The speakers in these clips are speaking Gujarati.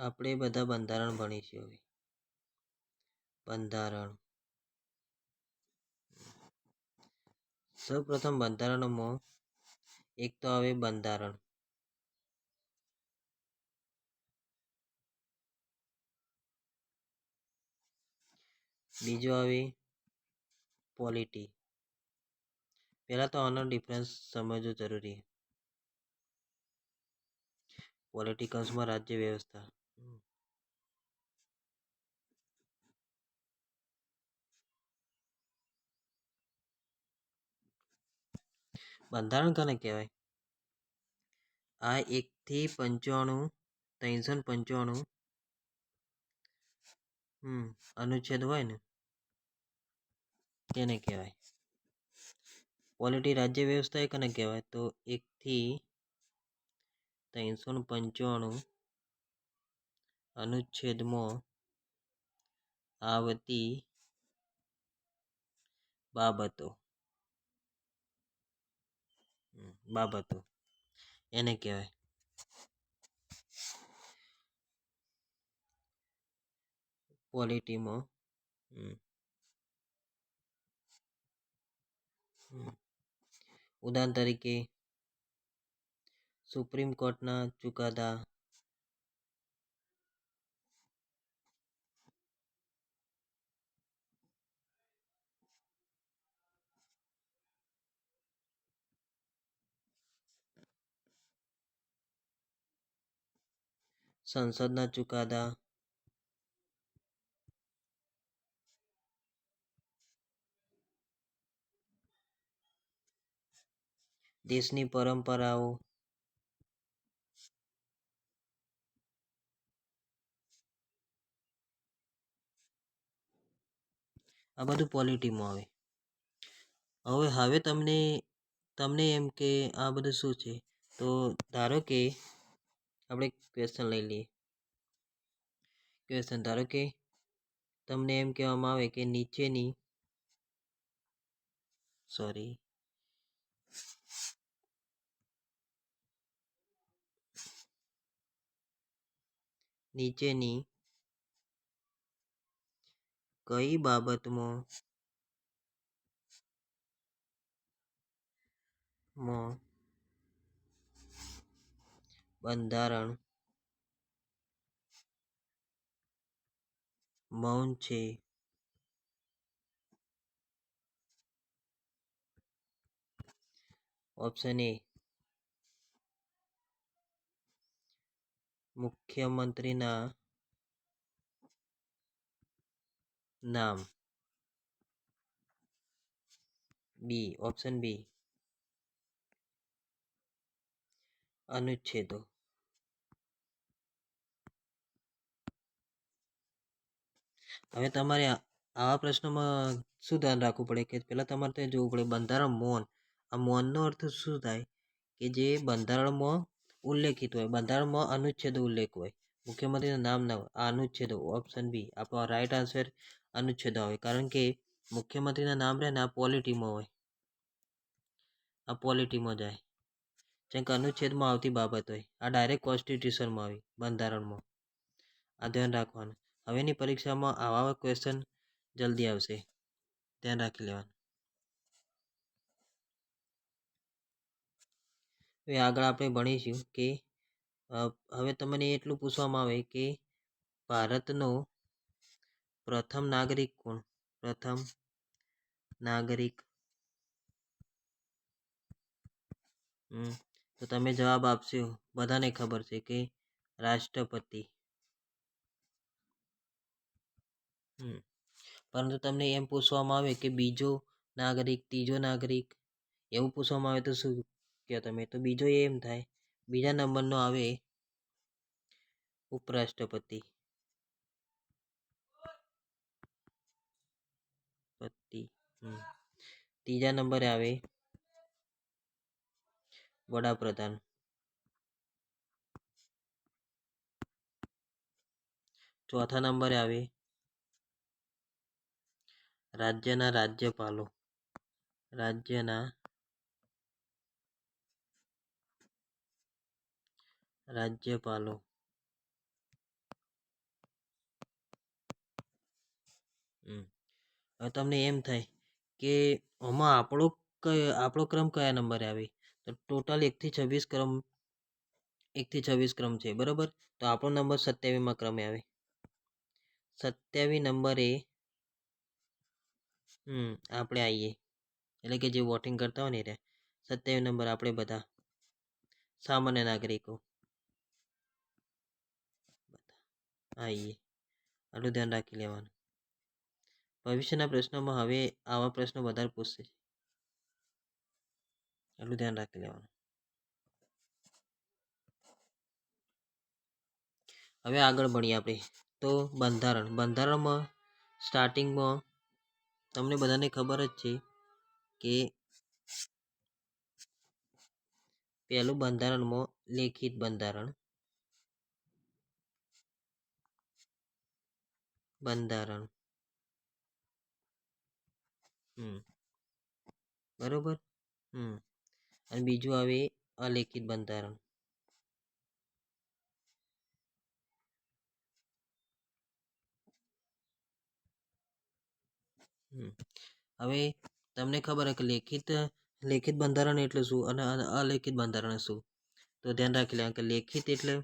આપણે બધા બંધારણ ભણીશું હવે. બંધારણ. સૌપ્રથમ બંધારણમાં એક તો આવે બંધારણ. બીજો આવે પોલિટી. પહેલાં તો આનો ડિફરન્સ સમજવું જરૂરી. પોલિટિકલ્સમાં રાજ્ય વ્યવસ્થા. બંધારણ કોને કહેવાય? આ એકથી પંચાણું, ત્રણસો ને પંચાણું, હમ, અનુચ્છેદ હોય ને, તેને કહેવાય. પોલિટી રાજ્ય વ્યવસ્થા એ કોને કહેવાય? તો એકથી ત્રણસો ને પંચાણું અનુચ્છેદમાં આવતી બાબતો. બાબતો. એને કહેવાય. ક્વોલિટીમાં ઉદાહરણ તરીકે સુપ્રીમ કોર્ટના ચુકાદા સંસદના ચુકાદા. દેશની પરંપરાઓ. આ બધું પોલિટીમાં આવે. હવે હવે તમને તમને એમ કે આ બધું શું છે? તો ધારો કે આપણે ક્વેશ્ચન લઈ લઈએ. ક્વેશ્ચન ધારો કે, તમને એમ કહેવામાં આવે કે નીચેની સોરી નીચેની કઈ બાબતમાં, માં બંધારણ મૌન છે. ઓપ્શન એ મુખ્યમંત્રીના નામ. બી ઓપ્શન બી અનુચ્છેદો. હવે તમારે આવા પ્રશ્નોમાં શું ધ્યાન રાખવું પડે કે પહેલાં તમારે ત્યાં જોવું પડે બંધારણ મૌન. આ મૌનનો અર્થ શું થાય? કે જે બંધારણમાં ઉલ્લેખિત હોય બંધારણમાં અનુચ્છેદ ઉલ્લેખ હોય. મુખ્યમંત્રીનું નામ ના હોય, આ અનુચ્છેદો ઓપ્શન બી આપણો રાઈટ આન્સર અનુચ્છેદ હોય. કારણ કે મુખ્યમંત્રીના નામ રહે ને આ પોલિટીમાં હોય. આ પોલિટીમાં જાય. જેમ કે અનુચ્છેદમાં આવતી બાબત હોય આ ડાયરેક્ટ કોન્સ્ટિટ્યુશનમાં આવી, બંધારણમાં. આ ધ્યાન રાખવાનું. હવેની પરીક્ષામાં આવા ક્વેશ્ચન જલ્દી આવશે. ધ્યાન રાખી લેવાનું. હવે આગળ આપણે ભણીશું કે હવે તમને એટલું પૂછવામાં આવે કે ભારતનો પ્રથમ નાગરિક કોણ? પ્રથમ નાગરિક. તો તમે જવાબ આપશો. બધાને ખબર છે કે રાષ્ટ્રપતિ. પરંતુ તમને એમ પૂછવામાં આવે કે બીજો નાગરિક, ત્રીજો નાગરિક, એવું પૂછવામાં આવે તો શું? કહો તમે તો બીજો એમ થાય. બીજા નંબરનો આવે ઉપરાષ્ટ્રપતિ. પતિ. ત્રીજા નંબરે આવે વડાપ્રધાન. ચોથા નંબરે આવે. રાજ્યના રાજ્યપાલો. રાજ્યના રાજ્યપાલો. હવે તમને એમ થાય કે આમાં આપણો કયો, આપણો ક્રમ કયા નંબરે આવે? તો ટોટલ એકથી છવ્વીસ ક્રમ એકથી છવ્વીસ ક્રમ છે, બરાબર? તો આપણો નંબર સત્યાવીસમાં ક્રમે આવે. સત્યાવીસ નંબરે હમ, આપણે આવીએ એટલે કે જે વોટિંગ કરતા હોય ને રે સત્યાવીસ નંબર આપણે બધા, સામાન્ય નાગરિકો. આવીએ આટલું ધ્યાન રાખી લેવાનું. ભવિષ્યના પ્રશ્નોમાં હવે આવા પ્રશ્નો વધારે પૂછશે. એટલું ધ્યાન રાખી લેવાનું. હવે આગળ ભણીએ આપણે. તો બંધારણ. બંધારણમાં સ્ટાર્ટિંગમાં તમને બધાને ખબર જ છે કે પહેલું બંધારણમાં લેખિત બંધારણ. બંધારણ. હમ. બરોબર? હમ. અને બીજું આવે અલેખિત બંધારણ. હવે તમને ખબર હે કે લેખિત લેખિત બંધારણ એટલે શું અને અલેખિત બંધારણ શું? તો ધ્યાન રાખી લેવાનું કે લેખિત એટલે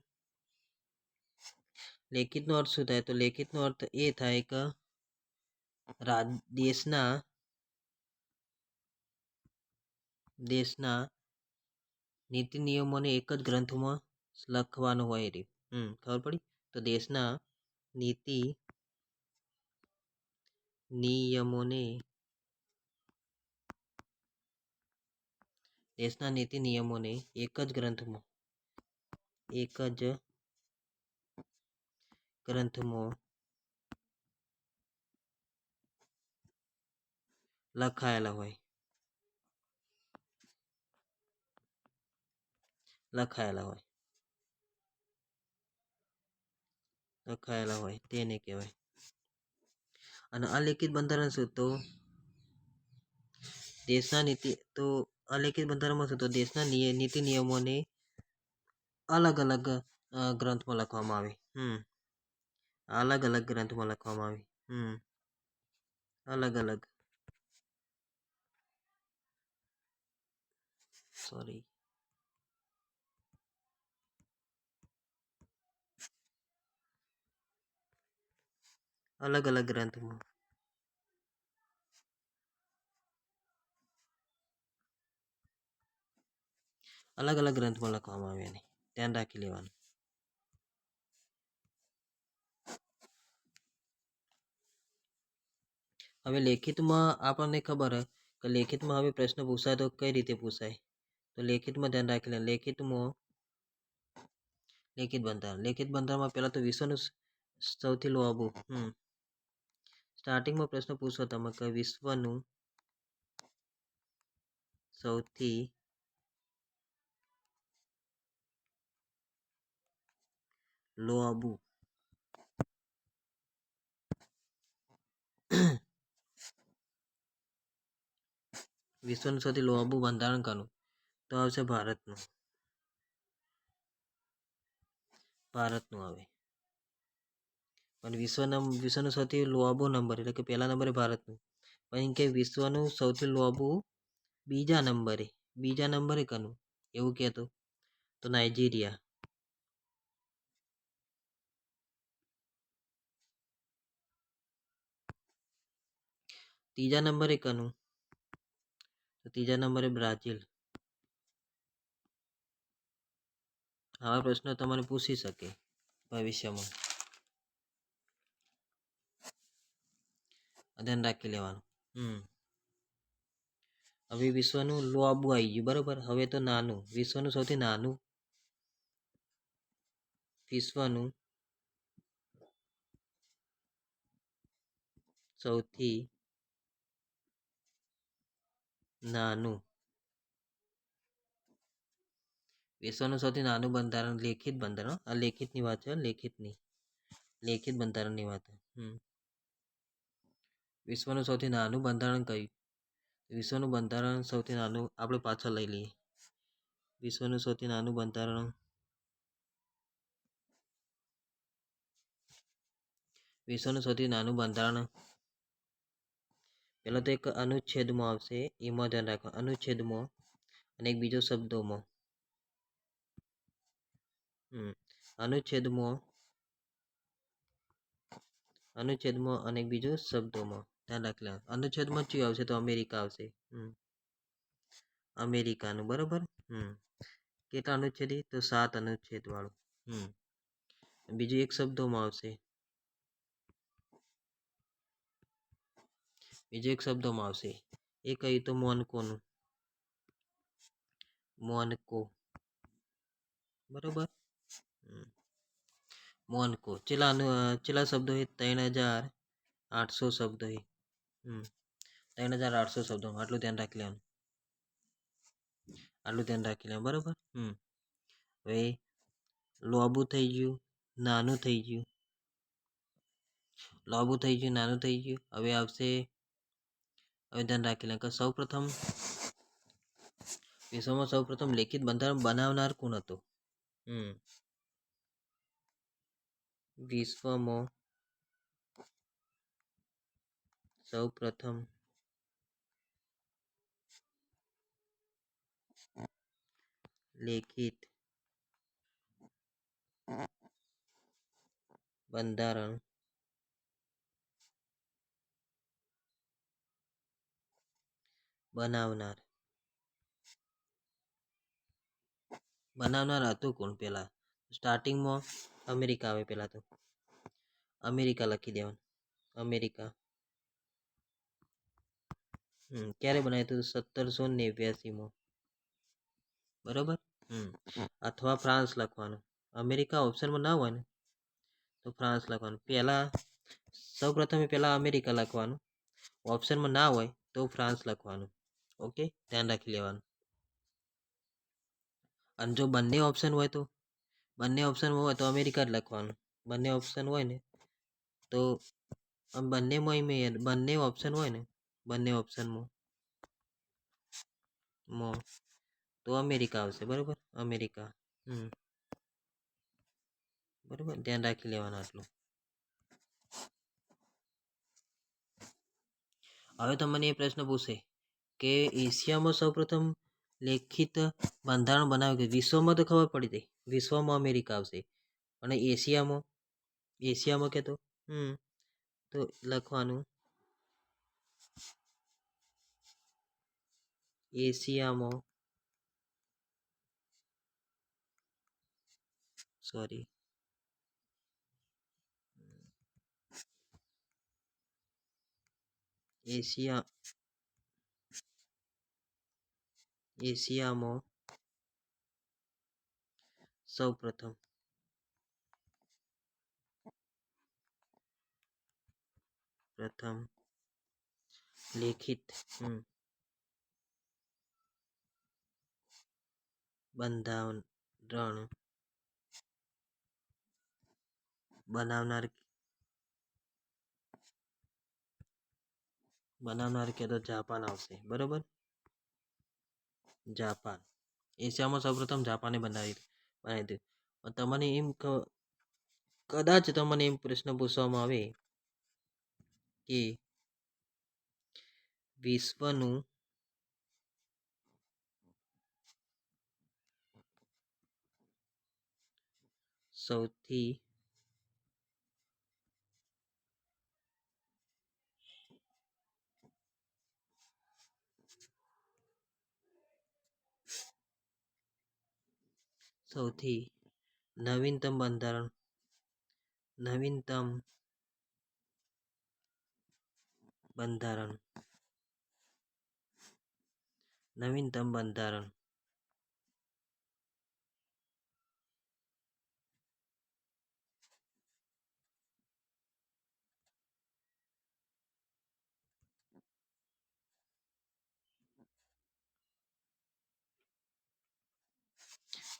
લેખિતનો અર્થ શું થાય? તો લેખિતનો અર્થ એ થાય કે દેશના દેશના નીતિ નિયમોને એક જ ગ્રંથમાં લખવાનું હોય રે. હમ, ખબર પડી? તો દેશના નીતિ નિયમોને દેશના નીતિ નિયમોને એક જ ગ્રંથમાં, એક જ ગ્રંથમાં લખાયેલા હોય. લખાયેલા હોય. લખાયેલા હોય, તેને કહેવાય. અને અલેખિત બંધારણ શું? તો દેશના નીતિ, તો અલેખિત બંધારણમાં શું? તો દેશના નીતિ નિયમોને અલગ અલગ ગ્રંથમાં લખવામાં આવે. હમ. અલગ અલગ ગ્રંથમાં લખવામાં આવે. હમ. અલગ અલગ. સોરી અલગ અલગ ગ્રંથમાં અલગ અલગ ગ્રંથમાં લખવામાં આવ્યા ને ધ્યાન રાખી લેવાનું હવે લેખિતમાં આપણને ખબર કે લેખિતમાં હવે પ્રશ્ન પૂછાય તો કઈ રીતે પૂછાય તો લેખિતમાં ધ્યાન રાખી લે લેખિતમાં લેખિત બંધારણ લેખિત બંધારણમાં પહેલાં તો વિશ્વનું સૌથી લાંબુ હમ સ્ટાર્ટિંગમાં પ્રશ્ન પૂછો તમે કે વિશ્વનું સૌથી લોઆબુ વિશ્વનું સૌથી લોઆબુ બંધારણ કનું? તો આવશે ભારતનું. ભારતનું આવે. પણ વિશ્વના વિશ્વનું સૌથી લોબો નંબર એટલે કે પહેલા નંબરે ભારતનું. પણ કે વિશ્વનું સૌથી લોબું બીજા નંબરે બીજા નંબરે કનું? એવું કહેતો. તો નાઇજીરિયા ત્રીજા નંબરે કનું? તો ત્રીજા નંબરે બ્રાઝિલ. આવા પ્રશ્નો તમારે પૂછી શકે ભવિષ્યમાં. ધ્યાન રાખી લેવાનું. હમ. હવે વિશ્વનું લાંબુ આવી ગયું, બરોબર? હવે તો નાનું, વિશ્વનું સૌથી નાનું. વિશ્વનું સૌથી નાનું. વિશ્વનું સૌથી નાનું બંધારણ લેખિત બંધારણ, આ લેખિતની વાત છે, લેખિતની. લેખિત બંધારણની વાત હમ. વિશ્વનું સૌથી નાનું બંધારણ કયું? વિશ્વનું બંધારણ સૌથી નાનું, આપણે પાછળ લઈ લઈએ. વિશ્વનું સૌથી નાનું બંધારણ. વિશ્વનું સૌથી નાનું બંધારણ. પહેલાં તો એક અનુચ્છેદમાં આવશે, એમાં ધ્યાન રાખો. અનુચ્છેદમાં અને એક બીજો શબ્દોમાં. અનુચ્છેદમાં અનુચ્છેદમાં અને બીજો શબ્દોમાં. રાખી લેવાનું અનુચ્છેદમાં કયું આવશે તો અમેરિકા આવશે? અમેરિકાનું, બરોબર? હમ. કેટલા અનુચ્છેદી? તો સાત અનુચ્છેદ વાળું. હમ. બીજું એક શબ્દોમાં આવશે. બીજો એક શબ્દોમાં આવશે. એ કહ્યું તો મોનકોનું. મોનકો. બરોબર? મોનકો. ચેલા ચેલા શબ્દો એ ત્રણ હજાર આઠસો શબ્દો એ ત્રણ હજાર આઠસો શબ્દોમાં આટલું ધ્યાન રાખી લેવાનું. આટલું ધ્યાન રાખી લેવાનું, બરાબર? હમ. હવે લોબું થઈ ગયું, નાનું થઈ ગયું. લોબું થઈ ગયું, નાનું થઈ ગયું. હવે આવશે, હવે ધ્યાન રાખી લે સૌ પ્રથમ વિશ્વમાં સૌ પ્રથમ લેખિત બંધારણ બનાવનાર કોણ હતું? હમ. વિશ્વમાં સૌ પ્રથમ લેખિત. બંધારણ. બનાવનાર. બનાવનાર હતું કોણ પેલા સ્ટાર્ટિંગમાં અમેરિકા આવે પેલા તો. અમેરિકા લખી દેવાનું. અમેરિકા. ક્યારે બનાવ્યું હતું સત્તરસો નેવ્યાસીમાં બરોબર હમ અથવા ફ્રાન્સ લખવાનું અમેરિકા ઓપ્શનમાં ના હોય ને તો ફ્રાન્સ લખવાનું પહેલા સૌ પ્રથમે પહેલા અમેરિકા લખવાનું ઓપ્શનમાં ના હોય તો ફ્રાન્સ લખવાનું ઓકે ધ્યાન રાખી લેવાનું અને જો બંને ઓપ્શન હોય તો બંને ઓપ્શન હોય તો અમેરિકા જ લખવાનું બંને ઓપ્શન હોય ને તો બંનેમાં મેં બંને ઓપ્શન હોય ને બંને ઓપ્શનમાં મો. તો અમેરિકા આવશે, બરાબર? અમેરિકા. હમ. બરાબર? ધ્યાન રાખી લેવાનું આટલું. હવે તમને એ પ્રશ્ન પૂછે કે એશિયામાં સૌપ્રથમ લેખિત બંધારણ બનાવ્યું કે વિશ્વમાં તો ખબર પડી હતી વિશ્વમાં અમેરિકા આવશે. અને એશિયામાં? એશિયામાં કહેતો હમ. તો લખવાનું. એશિયામાં સોરી એશિયા એશિયામાં સૌ પ્રથમ પ્રથમ લેખિત બંધારણ બનાવનાર બનાવનાર કે તો જાપાન આવશે, બરોબર? જાપાન. એશિયામાં સૌપ્રથમ જાપાને બનાવી બનાવી દીધું. તમને એમ કદાચ તમને એમ પ્રશ્ન પૂછવામાં આવે કે વિશ્વનું સૌથી સૌથી નવીનતમ બંધારણ નવીનતમ બંધારણ નવીનતમ બંધારણ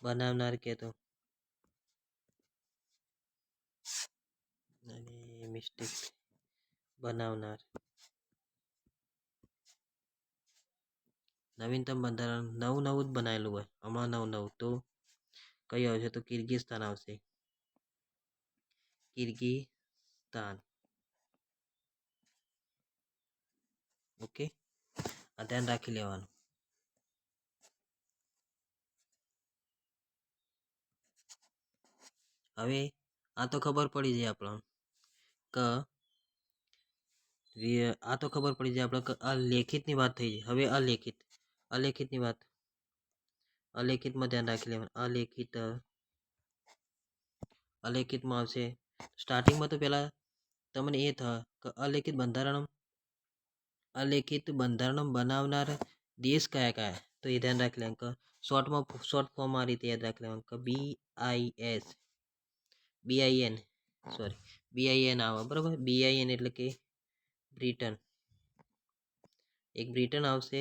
બનાવનાર કહેતો અને મિસ્ટેક બનાવનાર. નવીનતમ બંધારણ નવું નવું જ બનાવેલું હોય, હમણાં નવું નવું. તો કયો આવશે? તો કિર્ગિસ્તાન આવશે. કિર્ગિસ્તાન. ઓકે? આ ધ્યાન રાખી લેવાનું. હવે આ તો ખબર પડી જાય આપણને કે રિય- આ તો ખબર પડી જાય આપણે કે આ લેખિતની વાત થઈ જાય હવે અલેખિત અલેખિતની વાત અલેખિતમાં ધ્યાન રાખી લેવાનું. અલેખિત અલેખિતમાં આવશે. સ્ટાર્ટિંગમાં તો પહેલાં તમને એ થાય કે અલેખિત બંધારણ અલેખિત બંધારણ બનાવનાર દેશ કયા કયા તો એ ધ્યાન રાખી લેવાનું કે શોર્ટમાં શોર્ટ ફોર્મ આ રીતે યાદ રાખી લેવાનું કે બી આઈ એસ બીઆઈએન સોરી બીઆઈએન આવે બરાબર? બીઆઈએન એટલે કે બ્રિટન. એક બ્રિટન આવશે.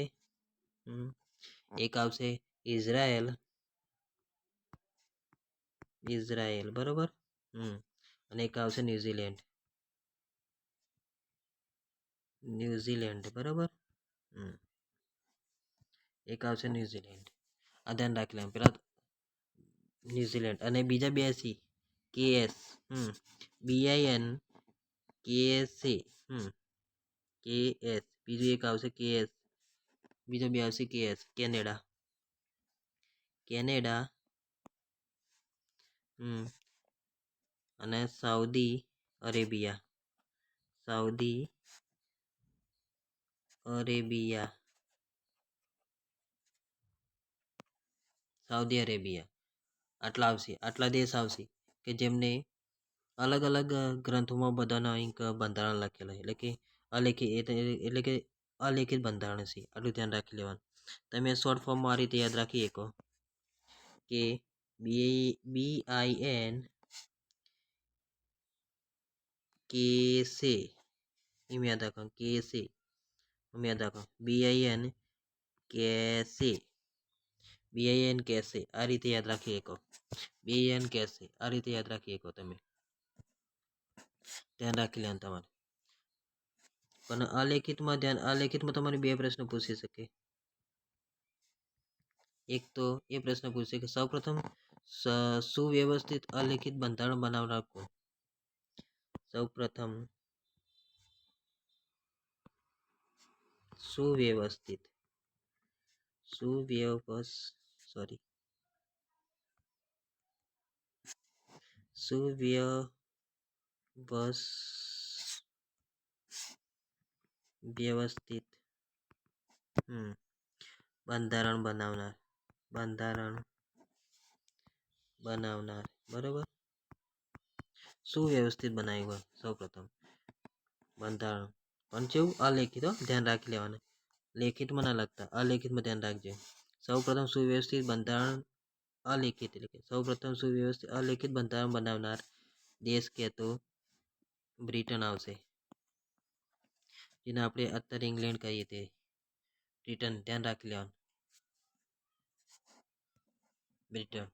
એક આવશે ઇઝરાયલ. ઇઝરાયલ બરોબર? હમ અને એક આવશે ન્યુઝીલેન્ડ. ન્યુઝીલેન્ડ બરાબર? હમ. એક આવશે ન્યુઝીલેન્ડ. આ ધ્યાન રાખી લેવાનું. પેલા ન્યુઝીલેન્ડ અને બીજા બે સી. કેએસ હમ બીઆઈએન કેએસએ હમ કેએસ બીજું એક આવશે કેએસ બીજો બે આવશે કેએસ કેનેડા કેનેડા હમ અને Saudi Arabia Saudi Arabia Saudi Arabia આટલા આવશે આટલા દેશ આવશે કે જેમને અલગ અલગ ગ્રંથોમાં બધાના અહીં બંધારણ લખેલા એટલે કે અલેખિત એટલે કે અલેખિત બંધારણ છે. આટલું ધ્યાન રાખી લેવાનું. તમે શોર્ટ ફોર્મમાં આ રીતે યાદ રાખી શકો કે બી બી આઈ એન કે સે એમ યાદ રાખો કે સે એમ યાદ રાખો બી આઈ એન કેસે બી આઈ એન કેસે આ રીતે યાદ રાખી શકો. બી એન કેસે આ રીતે યાદ રાખી શકો તમે ધ્યાન રાખી લેવાનું તમારે પણ આ લેખિતમાં ધ્યાન આ લેખિતમાં તમારે બે પ્રશ્ન પૂછી શકે એક તો એ પ્રશ્ન પૂછશે કે સૌપ્રથમ સુવ્યવસ્થિત અલેખિત બંધારણ બનાવનાર કોણ સૌપ્રથમ સુવ્યવસ્થિત સુવ્યવસ સોરી સુવ્યવસ વ્યવસ્થિત? બંધારણ બનાવનાર. બંધારણ બનાવનાર. બરોબર? સુવ્યવસ્થિત બનાવ્યું હોય? સૌપ્રથમ બંધારણ. પણ જેવું અલેખિત ધ્યાન રાખી લેવાનું. લેખિતમાં ના લખતા. અલેખિતમાં ધ્યાન રાખજો. સૌપ્રથમ સુવ્યવસ્થિત બંધારણ અલેખિત એટલે કે સૌપ્રથમ સુવ્યવસ્થિત અલેખિત બંધારણ બનાવનાર દેશ કે તો બ્રિટન આવશે. જેને આપણે અત્યારે ઇંગ્લેન્ડ કહીએ તે બ્રિટન. ધ્યાન રાખી લેવાનું. બ્રિટન.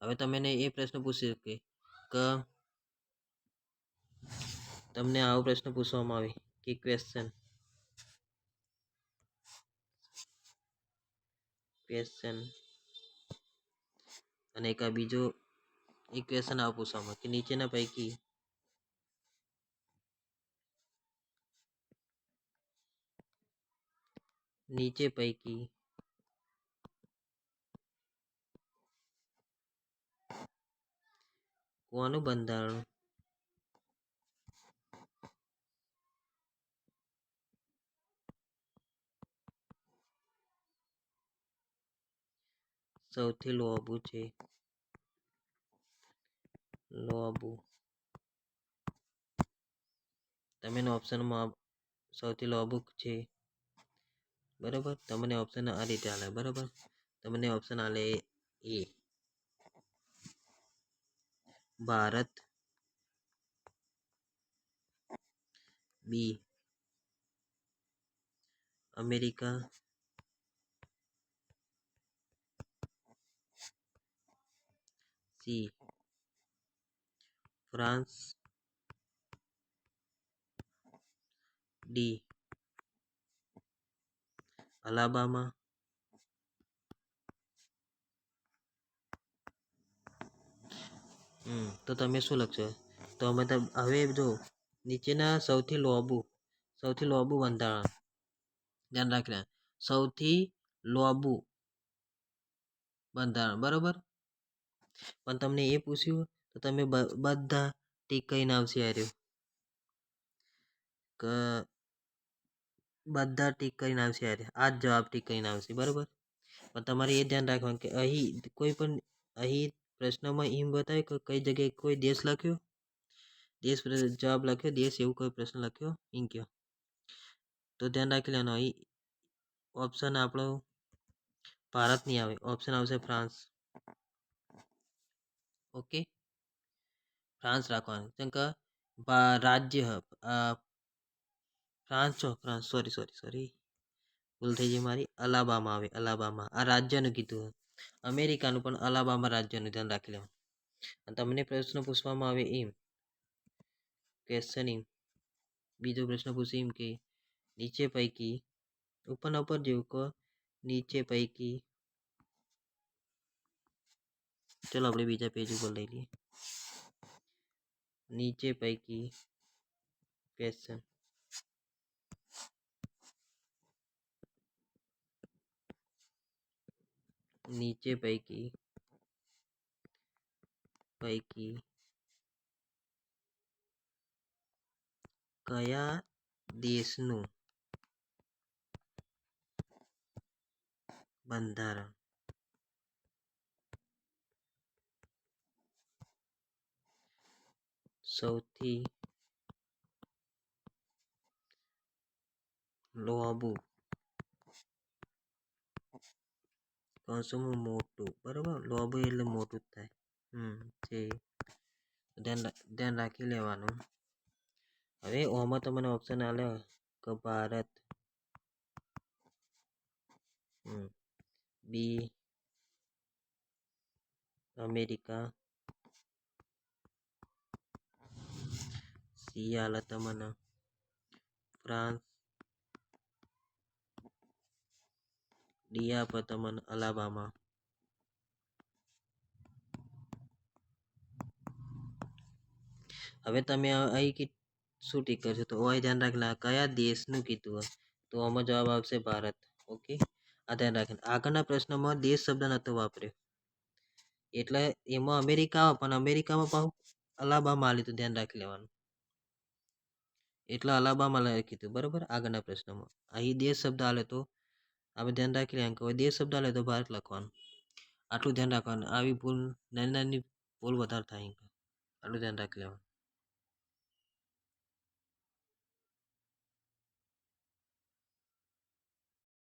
હવે તમને એ પ્રશ્ન પૂછી શકે કે તમને આવો પ્રશ્ન પૂછવામાં આવે કે ક્વેશ્ચન ક્વેશ્ચન અને એક આ બીજો ઇક્વેશન આવો પૂછવામાં કે નીચેના પૈકી નીચે પૈકી કોનું બંધારણ? સૌથી લોબુ છે લોબુ તમે ઓપ્શનમાં સૌથી લોબુ છે બરાબર તમને ઓપ્શન આ રીતે આલે બરાબર તમને ઓપ્શન આલે A Bharat B America C France D Alabama તો તમે શું લખશો તો અમે હવે જો નીચેના સૌથી લોબુ સૌથી લોબુ બંધારણ ધ્યાન રાખીને સૌથી લોબુ બંધારણ બરોબર પણ તમને એ પૂછ્યું, તો તમે બધા ટીક કહીને આવશે આર્યું કે, બધા ટીક કરીને આવશે યાર આ જ જવાબ ટીક કરીને આવશે, બરાબર? પણ તમારે એ ધ્યાન રાખવાનું કે અહીં કોઈ પણ, અહીં પ્રશ્નમાં એમ બતાવે કે કઈ જગ્યાએ કોઈ દેશ લખ્યો? દેશ જવાબ લખ્યો, દેશ એવું કોઈ પ્રશ્ન લખ્યો? એમ કયો. તો ધ્યાન રાખી લેવાનું. અહીં ઓપ્શન આપણો ભારત નહીં આવે ઓપ્શન આવશે ફ્રાન્સ. ઓકે ફ્રાન્સ રાખવાનું કે રાજ્ય અ, France France sorry sorry sorry ભૂલ થઈ ગઈ મારી અલાબામા આવે અલાબામા આ રાજ્યનું કીધું અમેરિકાનું પણ અલાબામા રાજ્યનું ધ્યાન રાખી લેવાનું અને તમને પ્રશ્ન પૂછવામાં આવે એમ ક્વેશ્ચન એમ બીજો પ્રશ્ન પૂછે એમ કે નીચે પૈકી ઉપરના ઉપર જેવું કહો નીચે પૈકી ચલો આપણે બીજા પેજ ઉપર લઈ લઈએ નીચે પૈકી ક્વેશ્ચન નીચે પૈકી પૈકી કયા દેશનું બંધારણ સૌથી લોબું કૌંસમાં મોટું, બરાબર? લોબું એટલે મોટું જ થાય. હમ છે ધ્યાન ધ્યાન રાખી લેવાનું. હવે ઓમાં તમને ઓપ્શન આલે કે ભારત. B, America. આલે તમને ફ્રાન્સ ડી આપે તમને અલાબામા હવે તમે અહીં કે શું ટીક કરશો તો અહીં ધ્યાન રાખેલા કયા દેશનું કીધું તો આમાં જવાબ આવશે ભારત ઓકે આ ધ્યાન રાખીને આગળના પ્રશ્નમાં દેશ શબ્દ નહોતો વાપર્યો એટલે એમાં અમેરિકા પણ અમેરિકામાં પણ અલાબામા લીધું ધ્યાન રાખી લેવાનું એટલે અલાબામા કીધું, બરાબર? આગળના પ્રશ્નમાં. અહીં દેશ શબ્દ આલે તો? આપણે ધ્યાન રાખી રહ્યા કે દેશ શબ્દ આલે તો ભારત લખવાનું. આટલું ધ્યાન રાખવાનું. આવી ભૂલ નાની નાની ભૂલ વધારે થાય આટલું ધ્યાન રાખી લેવાનું.